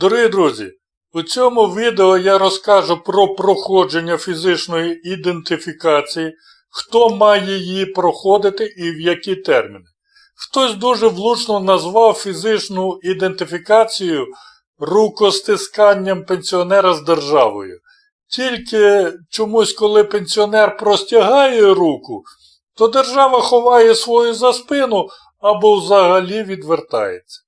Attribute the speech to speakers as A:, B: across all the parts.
A: Дорогі друзі, у цьому відео я розкажу про проходження фізичної ідентифікації, хто має її проходити і в які терміни. Хтось дуже влучно назвав фізичну ідентифікацію рукостисканням пенсіонера з державою. Тільки чомусь, коли пенсіонер простягає руку, то держава ховає свою за спину або взагалі відвертається.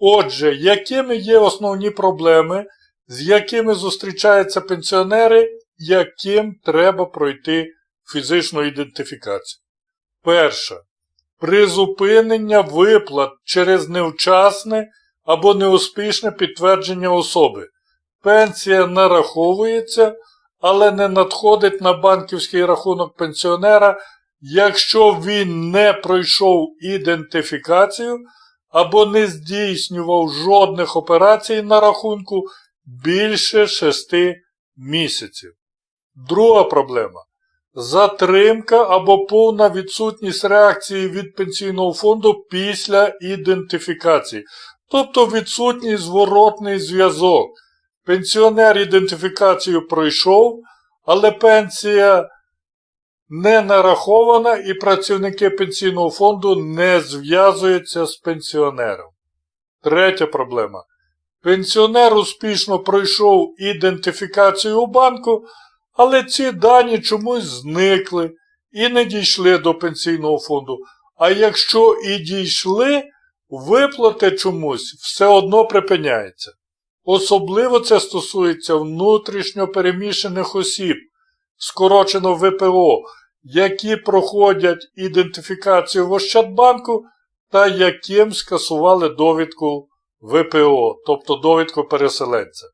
A: Отже, якими є основні проблеми, з якими зустрічаються пенсіонери, яким треба пройти фізичну ідентифікацію? Перше. Призупинення виплат через невчасне або неуспішне підтвердження особи. Пенсія нараховується, але не надходить на банківський рахунок пенсіонера, якщо він не пройшов ідентифікацію або не здійснював жодних операцій на рахунку більше 6 місяців. Друга проблема. Затримка або повна відсутність реакції від пенсійного фонду після ідентифікації, тобто відсутній зворотний зв'язок. Пенсіонер ідентифікацію пройшов, але пенсія не нарахована і працівники пенсійного фонду не зв'язуються з пенсіонером. Третя проблема. Пенсіонер успішно пройшов ідентифікацію у банку, але ці дані чомусь зникли і не дійшли до пенсійного фонду. А якщо і дійшли, виплати чомусь все одно припиняються. Особливо це стосується внутрішньо переміщених осіб, скорочено ВПО, які проходять ідентифікацію в Ощадбанку та яким скасували довідку ВПО, тобто довідку переселенця.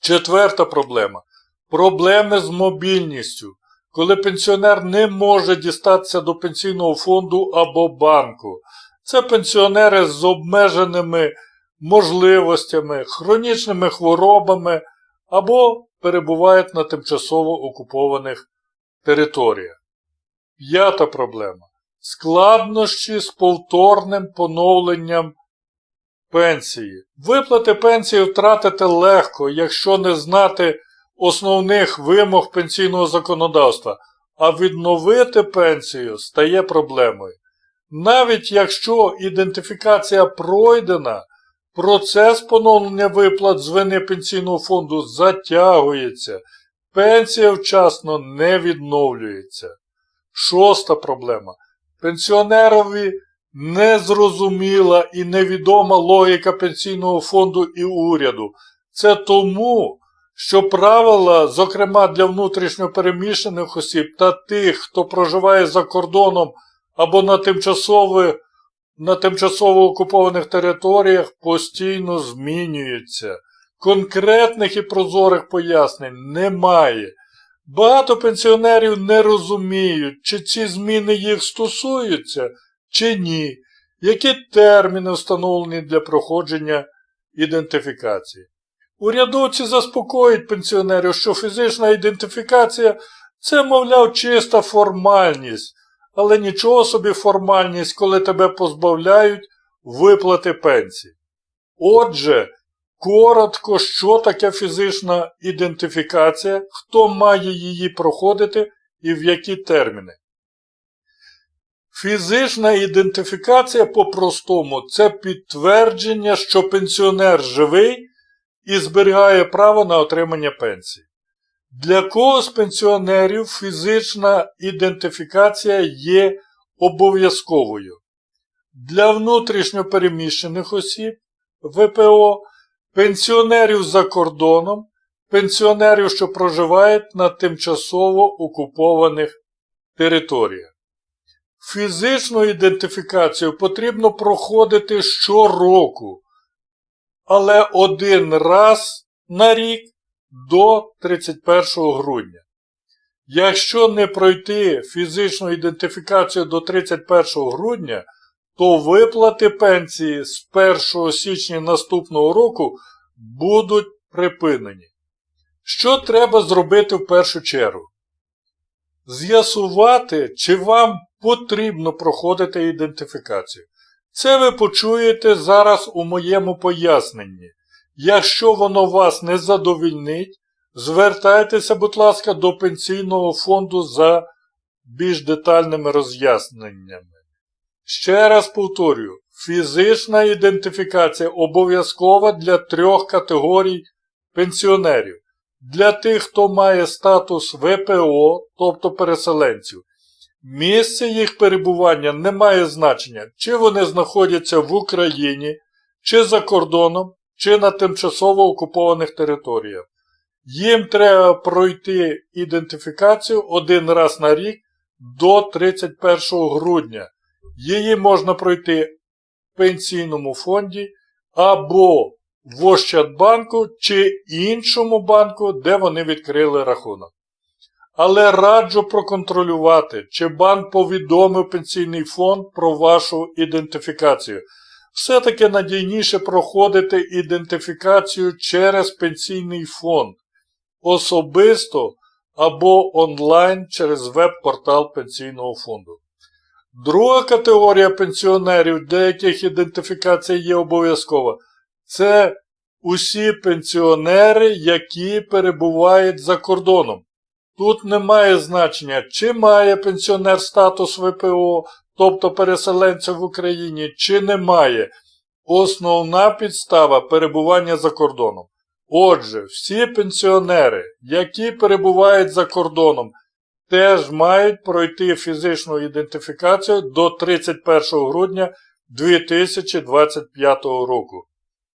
A: Четверта проблема. Проблеми з мобільністю, коли пенсіонер не може дістатися до пенсійного фонду або банку. Це пенсіонери з обмеженими можливостями, хронічними хворобами або перебувають на тимчасово окупованих територіях. П'ята проблема. Складнощі з повторним поновленням пенсії. Виплати пенсії втратити легко, якщо не знати основних вимог пенсійного законодавства, а відновити пенсію стає проблемою. Навіть якщо ідентифікація пройдена, процес поновлення виплат з вини пенсійного фонду затягується, пенсія вчасно не відновлюється. Шоста проблема. Пенсіонерові незрозуміла і невідома логіка пенсійного фонду і уряду. Це тому, що правила, зокрема для внутрішньопереміщених осіб та тих, хто проживає за кордоном або на тимчасово, на тимчасово окупованих територіях, постійно змінюються. Конкретних і прозорих пояснень немає. Багато пенсіонерів не розуміють, чи ці зміни їх стосуються, чи ні, які терміни встановлені для проходження ідентифікації. Урядовці заспокоюють пенсіонерів, що фізична ідентифікація це, мовляв, чиста формальність, але нічого собі формальність, коли тебе позбавляють виплати пенсії. Отже, коротко, що таке фізична ідентифікація, хто має її проходити і в які терміни. Фізична ідентифікація по-простому це підтвердження, що пенсіонер живий і зберігає право на отримання пенсії. Для кого з пенсіонерів фізична ідентифікація є обов'язковою. Для внутрішньопереміщених осіб ВПО, пенсіонерів за кордоном, пенсіонерів, що проживають на тимчасово окупованих територіях. Фізичну ідентифікацію потрібно проходити щороку, але один раз на рік до 31 грудня. Якщо не пройти фізичну ідентифікацію до 31 грудня, то виплати пенсії з 1 січня наступного року будуть припинені. Що треба зробити в першу чергу? З'ясувати, чи вам потрібно проходити ідентифікацію. Це ви почуєте зараз у моєму поясненні. Якщо воно вас не задовільнить, звертайтеся, будь ласка, до пенсійного фонду за більш детальними роз'ясненнями. Ще раз повторюю, фізична ідентифікація обов'язкова для трьох категорій пенсіонерів. Для тих, хто має статус ВПО, тобто переселенців. Місце їх перебування не має значення, чи вони знаходяться в Україні, чи за кордоном, чи на тимчасово окупованих територіях. Їм треба пройти ідентифікацію один раз на рік до 31 грудня. Її можна пройти в пенсійному фонді або в Ощадбанку чи іншому банку, де вони відкрили рахунок. Але раджу проконтролювати, чи банк повідомив пенсійний фонд про вашу ідентифікацію. Все-таки надійніше проходити ідентифікацію через пенсійний фонд особисто або онлайн через веб-портал пенсійного фонду. Друга категорія пенсіонерів, для яких ідентифікація є обов'язкова, це усі пенсіонери, які перебувають за кордоном. Тут немає значення, чи має пенсіонер статус ВПО, тобто переселенця в Україні, чи немає. Основна підстава перебування за кордоном. Отже, всі пенсіонери, які перебувають за кордоном, теж мають пройти фізичну ідентифікацію до 31 грудня 2025 року.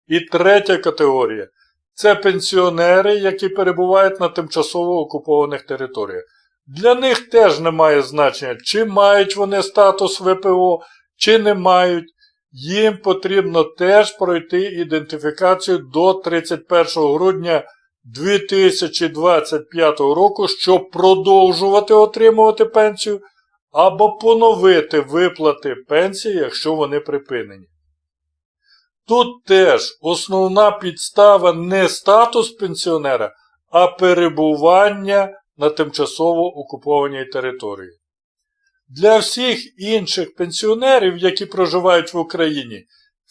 A: І третя категорія це пенсіонери, які перебувають на тимчасово окупованих територіях. Для них теж немає значення, чи мають вони статус ВПО, чи не мають. Їм потрібно теж пройти ідентифікацію до 31 грудня 2025 року, щоб продовжувати отримувати пенсію або поновити виплати пенсії, якщо вони припинені. Тут теж основна підстава не статус пенсіонера, а перебування на тимчасово окупованій території. Для всіх інших пенсіонерів, які проживають в Україні,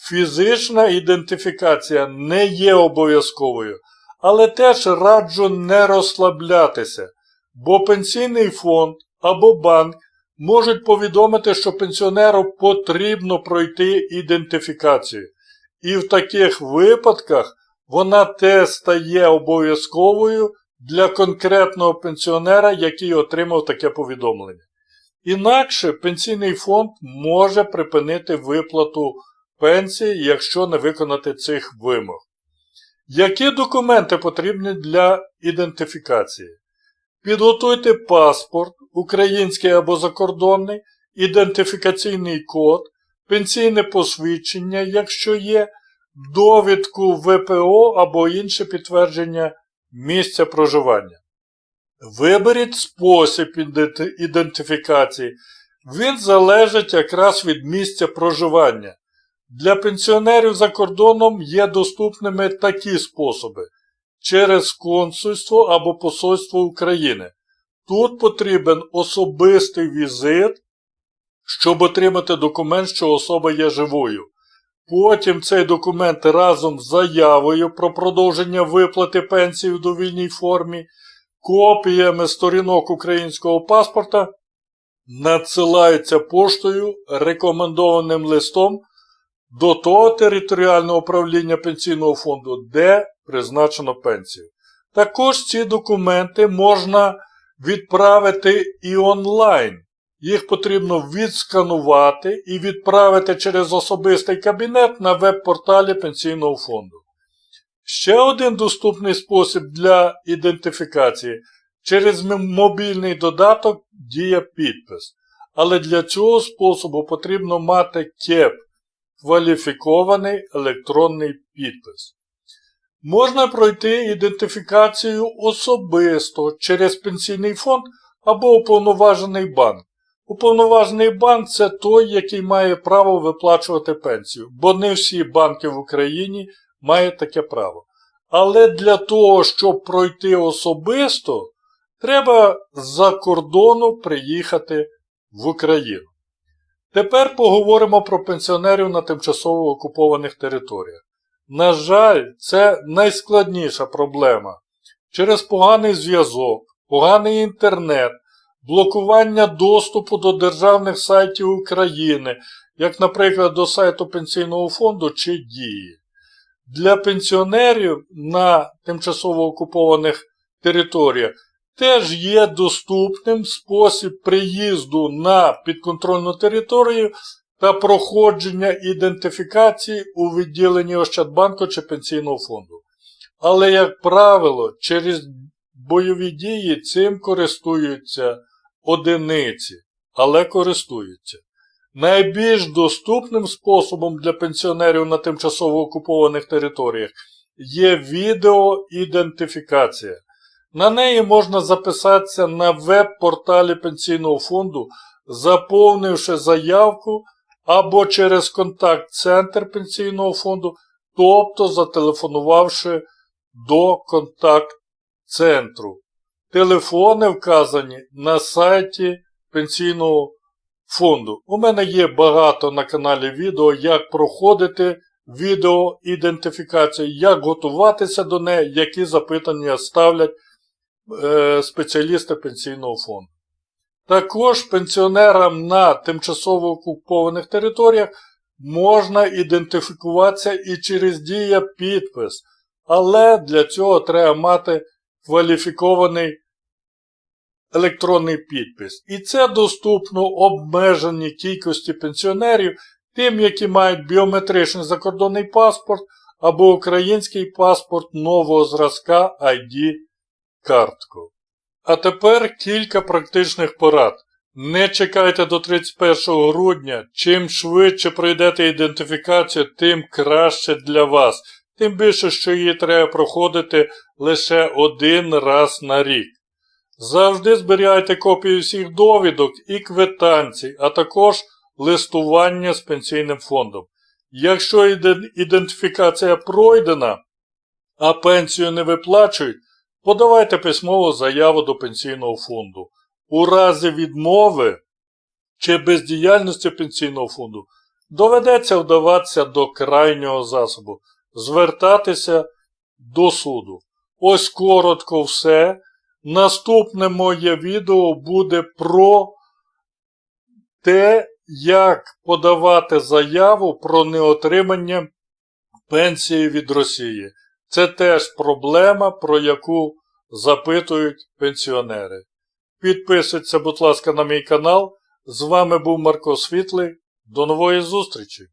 A: фізична ідентифікація не є обов'язковою, але теж раджу не розслаблятися, бо пенсійний фонд або банк можуть повідомити, що пенсіонеру потрібно пройти ідентифікацію. І в таких випадках вона теж стає обов'язковою для конкретного пенсіонера, який отримав таке повідомлення. Інакше пенсійний фонд може припинити виплату пенсії, якщо не виконати цих вимог. Які документи потрібні для ідентифікації? Підготуйте паспорт, український або закордонний, ідентифікаційний код, пенсійне посвідчення, якщо є, довідку ВПО або інше підтвердження місця проживання. Виберіть спосіб ідентифікації. Він залежить якраз від місця проживання. Для пенсіонерів за кордоном є доступними такі способи через консульство або посольство України. Тут потрібен особистий візит, щоб отримати документ, що особа є живою. Потім цей документ разом з заявою про продовження виплати пенсії в довільній формі, копіями сторінок українського паспорта надсилається поштою рекомендованим листом до того територіального управління пенсійного фонду, де призначено пенсію. Також ці документи можна відправити і онлайн. Їх потрібно відсканувати і відправити через особистий кабінет на веб-порталі Пенсійного фонду. Ще один доступний спосіб для ідентифікації через мобільний додаток Дія підпис. Але для цього способу потрібно мати КЕП кваліфікований електронний підпис. Можна пройти ідентифікацію особисто через пенсійний фонд або уповноважений банк. Уповноважений банк це той, який має право виплачувати пенсію, бо не всі банки в Україні мають таке право. Але для того, щоб пройти особисто, треба з-за кордону приїхати в Україну. Тепер поговоримо про пенсіонерів на тимчасово окупованих територіях. На жаль, це найскладніша проблема. Через поганий зв'язок, поганий інтернет, блокування доступу до державних сайтів України, як, наприклад, до сайту Пенсійного фонду чи Дії. Для пенсіонерів на тимчасово окупованих територіях теж є доступним спосіб приїзду на підконтрольну територію та проходження ідентифікації у відділенні Ощадбанку чи Пенсійного фонду. Але, як правило, через бойові дії цим користуються одиниці, але користуються. Найбільш доступним способом для пенсіонерів на тимчасово окупованих територіях є відеоідентифікація. На неї можна записатися на веб-порталі Пенсійного фонду, заповнивши заявку або через контакт-центр Пенсійного фонду, тобто зателефонувавши до контакт-центру. Телефони вказані на сайті Пенсійного фонду. У мене є багато на каналі відео, як проходити відеоідентифікацію, як готуватися до неї, які запитання ставлять е, спеціалісти Пенсійного фонду. Також пенсіонерам на тимчасово окупованих територіях можна ідентифікуватися і через дія підпис, але для цього треба мати кваліфікований електронний підпис. І це доступно обмеженій кількості пенсіонерів, тим, які мають біометричний закордонний паспорт або український паспорт нового зразка ID-картку. А тепер кілька практичних порад. Не чекайте до 31 грудня. Чим швидше пройдете ідентифікацію, тим краще для вас. Тим більше, що її треба проходити лише один раз на рік. Завжди зберігайте копії всіх довідок і квитанцій, а також листування з пенсійним фондом. Якщо ідентифікація пройдена, а пенсію не виплачують, подавайте письмову заяву до пенсійного фонду. У разі відмови чи бездіяльності пенсійного фонду доведеться вдаватися до крайнього засобу, звертатися до суду. Ось коротко все. Наступне моє відео буде про те, як подавати заяву про неотримання пенсії від Росії. Це теж проблема, про яку запитують пенсіонери. Підписуйтеся, будь ласка, на мій канал. З вами був Марко Світлий. До нової зустрічі!